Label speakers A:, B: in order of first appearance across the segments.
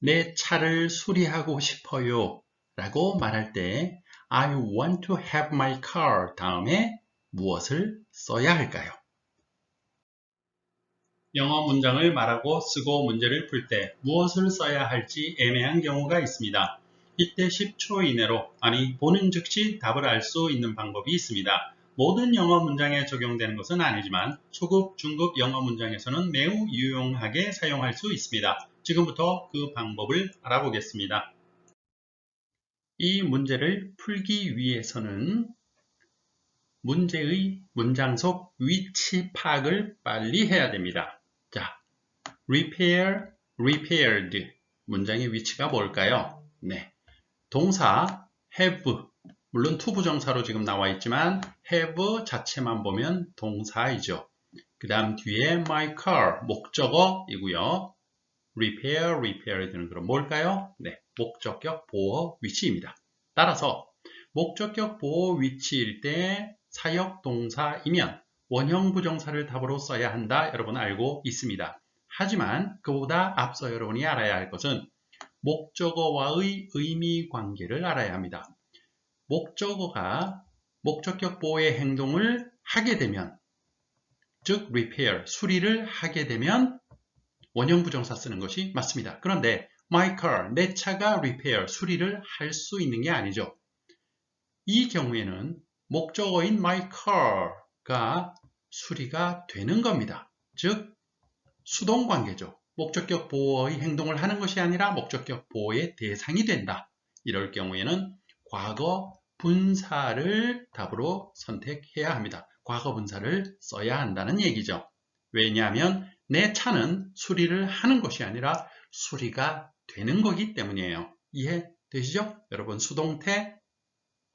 A: 내 차를 수리하고 싶어요 라고 말할 때 I want to have my car 다음에 무엇을 써야 할까요? 영어 문장을 말하고 쓰고 문제를 풀 때 무엇을 써야 할지 애매한 경우가 있습니다. 이때 10초 이내로 아니 보는 즉시 답을 알 수 있는 방법이 있습니다. 모든 영어 문장에 적용되는 것은 아니지만 초급, 중급 영어 문장에서는 매우 유용하게 사용할 수 있습니다. 지금부터 그 방법을 알아보겠습니다. 이 문제를 풀기 위해서는 문제의 문장 속 위치 파악을 빨리 해야 됩니다. 자, repair, repaired 문장의 위치가 뭘까요? 네, 동사 have 물론 투부정사로 지금 나와 있지만 have 자체만 보면 동사이죠. 그 다음 뒤에 my car 목적어이고요. repair, repaired는 그럼 뭘까요? 네, 목적격 보호 위치입니다. 따라서 목적격 보호 위치일 때 사역 동사이면 원형 부정사를 답으로 써야 한다 여러분 알고 있습니다. 하지만 그보다 앞서 여러분이 알아야 할 것은 목적어와의 의미 관계를 알아야 합니다. 목적어가 목적격 보호의 행동을 하게 되면 즉 repair, 수리를 하게 되면 원형 부정사 쓰는 것이 맞습니다. 그런데 my car, 내 차가 repair, 수리를 할 수 있는 게 아니죠. 이 경우에는 목적어인 my car가 수리가 되는 겁니다. 즉 수동 관계죠. 목적격 보호의 행동을 하는 것이 아니라 목적격 보호의 대상이 된다. 이럴 경우에는 과거 분사를 답으로 선택해야 합니다. 과거 분사를 써야 한다는 얘기죠. 왜냐하면 내 차는 수리를 하는 것이 아니라 수리가 되는 거기 때문이에요. 이해되시죠? 여러분 수동태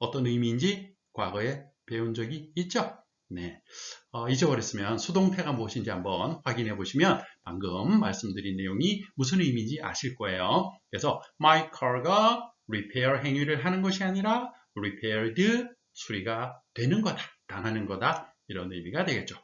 A: 어떤 의미인지 과거에 배운 적이 있죠? 네, 어, 잊어버렸으면 수동태가 무엇인지 한번 확인해 보시면 방금 말씀드린 내용이 무슨 의미인지 아실 거예요. 그래서 my car가 repair 행위를 하는 것이 아니라 repaired 수리가 되는 거다, 당하는 거다 이런 의미가 되겠죠.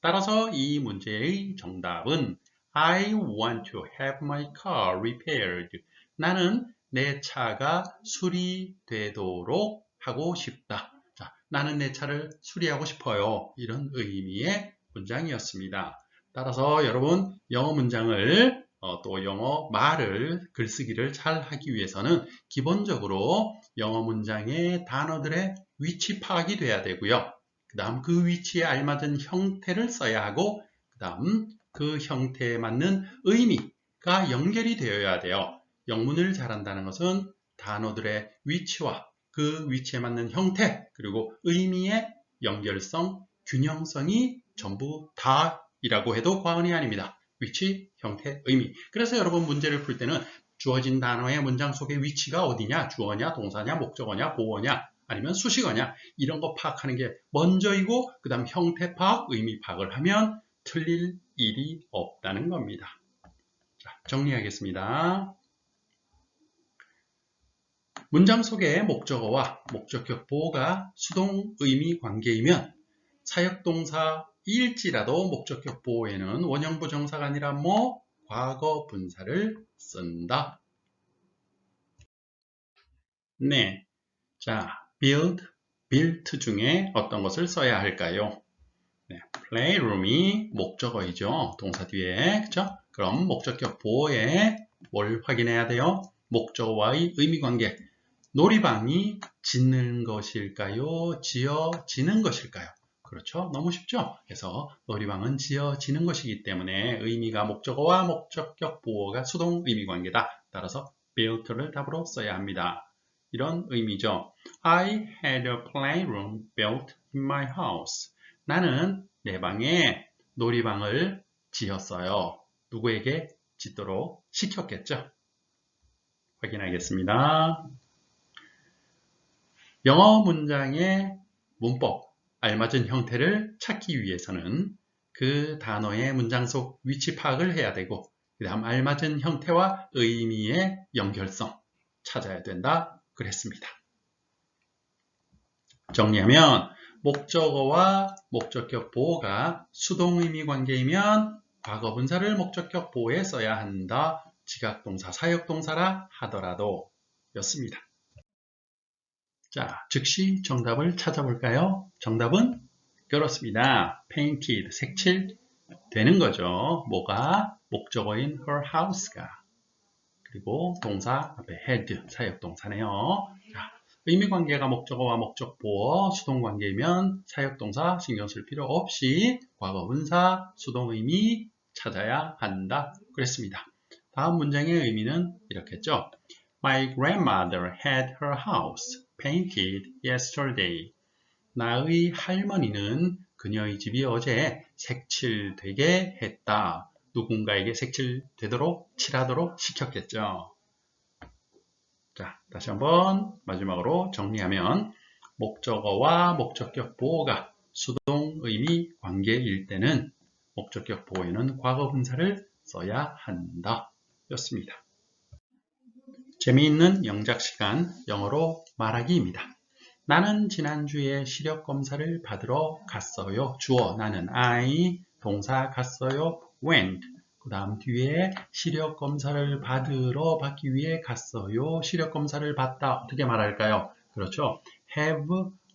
A: 따라서 이 문제의 정답은 I want to have my car repaired. 나는 내 차가 수리되도록 하고 싶다. 자, 나는 내 차를 수리하고 싶어요. 이런 의미의 문장이었습니다. 따라서 여러분 영어 문장을 어, 또 영어 말을 글쓰기를 잘 하기 위해서는 기본적으로 영어 문장의 단어들의 위치 파악이 돼야 되고요. 그 다음 그 위치에 알맞은 형태를 써야 하고 그 다음 그 형태에 맞는 의미가 연결이 되어야 돼요. 영문을 잘한다는 것은 단어들의 위치와 그 위치에 맞는 형태 그리고 의미의 연결성, 균형성이 전부 다이라고 해도 과언이 아닙니다. 위치, 형태, 의미. 그래서 여러분 문제를 풀 때는 주어진 단어의 문장 속의 위치가 어디냐, 주어냐, 동사냐, 목적어냐, 보어냐, 아니면 수식어냐 이런 거 파악하는 게 먼저이고 그 다음 형태 파악, 의미 파악을 하면 틀릴 일이 없다는 겁니다. 자, 정리하겠습니다. 문장 속의 목적어와 목적격 보호가 수동 의미 관계이면 사역동사 일지라도 목적격 보호에는 원형 부 정사가 아니라 뭐 과거 분사를 쓴다. 네. 자, build, built 중에 어떤 것을 써야 할까요? 네, playroom이 목적어이죠. 동사 뒤에. 그쵸? 그럼 목적격 보호에 뭘 확인해야 돼요? 목적어와의 의미관계. 놀이방이 짓는 것일까요? 지어지는 것일까요? 그렇죠? 너무 쉽죠? 그래서 놀이방은 지어지는 것이기 때문에 의미가 목적어와 목적격 보호가 수동 의미관계다. 따라서 built를 답으로 써야 합니다. 이런 의미죠. I had a playroom built in my house. 나는 내 방에 놀이방을 지었어요. 누구에게 짓도록 시켰겠죠? 확인하겠습니다. 영어 문장의 문법, 알맞은 형태를 찾기 위해서는 그 단어의 문장 속 위치 파악을 해야 되고 그 다음 알맞은 형태와 의미의 연결성 찾아야 된다 그랬습니다. 정리하면 목적어와 목적격 보호가 수동 의미 관계이면 과거 분사를 목적격 보호에 써야 한다. 지각동사, 사역동사라 하더라도 였습니다. 자, 즉시 정답을 찾아볼까요? 정답은 그렇습니다. painted, 색칠 되는 거죠. 뭐가? 목적어인 her house가. 그리고 동사 앞에 had, 사역동사네요. 자, 의미관계가 목적어와 목적보어, 수동관계이면 사역동사 신경 쓸 필요 없이 과거분사, 수동의미 찾아야 한다. 그랬습니다. 다음 문장의 의미는 이렇겠죠. My grandmother had her house painted yesterday. 나의 할머니는 그녀의 집이 어제 색칠되게 했다. 누군가에게 색칠되도록 칠하도록 시켰겠죠. 자, 다시 한번 마지막으로 정리하면 목적어와 목적격 보호가 수동 의미 관계일 때는 목적격 보호에는 과거 분사를 써야 한다. 였습니다. 재미있는 영작 시간 영어로 말하기입니다. 나는 지난주에 시력 검사를 받으러 갔어요. 주어 나는 I 동사 갔어요. went 그 다음 뒤에 시력 검사를 받으러 받기 위해 갔어요. 시력 검사를 받다 어떻게 말할까요? 그렇죠. have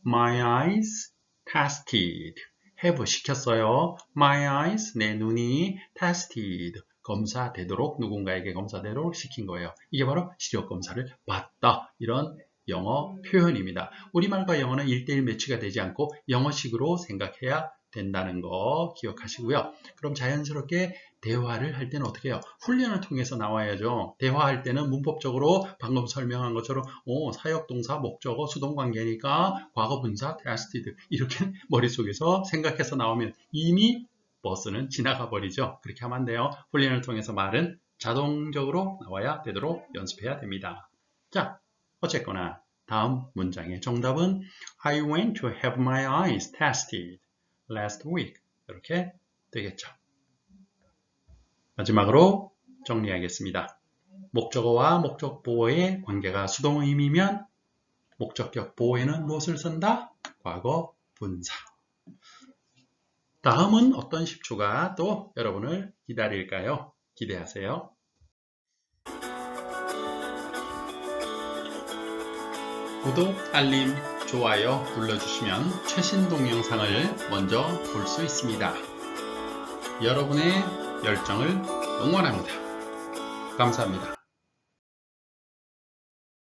A: my eyes tested. have 시켰어요. my eyes 내 눈이 tested 검사되도록 누군가에게 검사되도록 시킨 거예요. 이게 바로 시력 검사를 받다 이런 영어 표현입니다. 우리말과 영어는 1대1 매치가 되지 않고 영어식으로 생각해야 된다는 거 기억하시고요. 그럼 자연스럽게 대화를 할 때는 어떻게 해요? 훈련을 통해서 나와야죠. 대화할 때는 문법적으로 방금 설명한 것처럼 오, 사역동사, 목적어, 수동관계니까 과거분사, tested 이렇게 머릿속에서 생각해서 나오면 이미 버스는 지나가 버리죠. 그렇게 하면 안 돼요. 훈련을 통해서 말은 자동적으로 나와야 되도록 연습해야 됩니다. 자, 어쨌거나 다음 문장의 정답은 I went to have my eyes tested last week 이렇게 되겠죠. 마지막으로 정리하겠습니다. 목적어와 목적보어의 관계가 수동의미면 목적격 보어에는 무엇을 쓴다? 과거 분사. 다음은 어떤 10초가 또 여러분을 기다릴까요? 기대하세요. 구독, 알림, 좋아요 눌러주시면 최신 동영상을 먼저 볼 수 있습니다. 여러분의 열정을 응원합니다. 감사합니다.